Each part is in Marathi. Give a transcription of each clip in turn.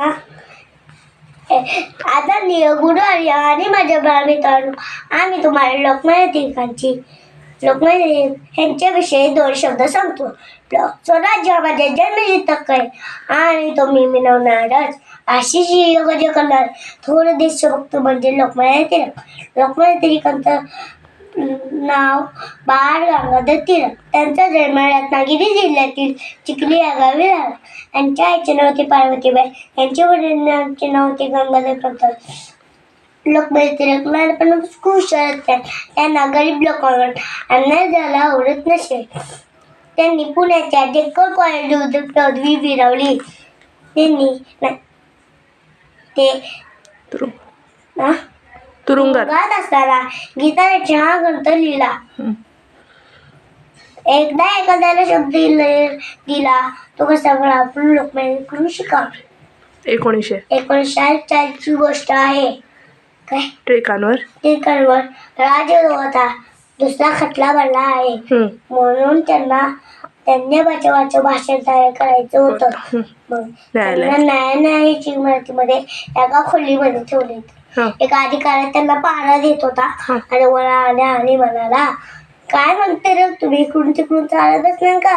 हा ए, गुरु गुरुवारी आणि माझ्या बाळमित्रांनो आम्ही तुम्हाला लोकमान्य टिळकांची लोकमान्य टिळक यांच्याविषयी दोन शब्द सांगतो. स्वराज्य हा माझ्या जन्मजित आहे. आणि तो मी मिळवणारच अशी जी योगाजी करणार थोडं देशभक्त म्हणजे लोकमान्य टिळक. लोकमान्य टिळकांचं नाव बाळ गंगाधर टिळक त्यांचा जन्म रत्नागिरी जिल्ह्यातील चिखली या गावी झाला. त्यांच्या आईचे नाव होते पार्वतीबाई. यांच्या वडिलांचे नाव होते गंगाधर पंत लोकमान्य टिळक लहानपणापासून खूप हुशार होते. त्यांना गरीब लोकांवर अन्याय झाला आवडत नसे. त्यांनी पुण्याच्या डेक्कन कॉलेज पदवी फिरवली. त्यांनी ते तुरुंगात गात असताना गीताने हा ग्रंथ लिहिला हं. एकदा एखाद्याला शब्द दिले- दिला तो कसा बरं आपण लोकमान्यकडून शिकावे एकोणीसशे एकोणीसशे चाळीसची गोष्ट आहे काय टिळकांवर टिळकांवर राजरोग होता दुसरा खटला बनला आहे हं. म्हणून त्यांना त्यांनी बचावाचं भाषण तयार करायचं होतं हं. मग. त्यांना न्यायालयाची इमारतीमध्ये एका खोलीमध्ये ठेवले. एका अधिकारी त्यांना पहारा देत होता. आणि वर आल्या आणि म्हणाला काय म्हणते रे तुम्ही इकडून तिकडून चालत बसणार का?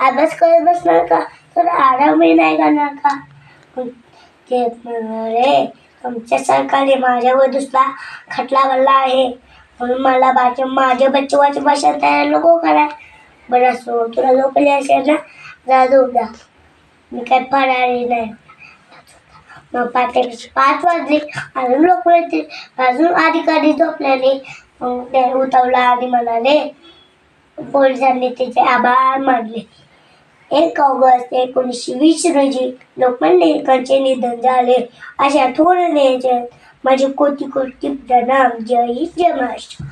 अभ्यास करत बसणार का? तर आरामही नाही करणार का? ते म्हणाले तुमच्या सरकारने माझ्यावर दुसरा खटला बनला आहे. म्हणून मला माझ्या माझ्या बच्चवाची भाषा तयार नको कराय. बरं असो तुला झोपली असेल ना? जा झोप जा मी काय फरारी नाही. मग पाच पाच वाजले. अजून लोक येतील. अजून अधिकारी झोपल्याने मग ते उतवला आणि म्हणाले पोलिसांनी त्याचे आभार मानले. एक ऑगस्ट एकोणीसशे वीस रोजी लोकमान्य टिळकांचे निधन झाले. अशा थोर द्यायचे म्हणजे माझे कोटी कोटी प्रणाम. जय हिंद जय महाराष्ट्र.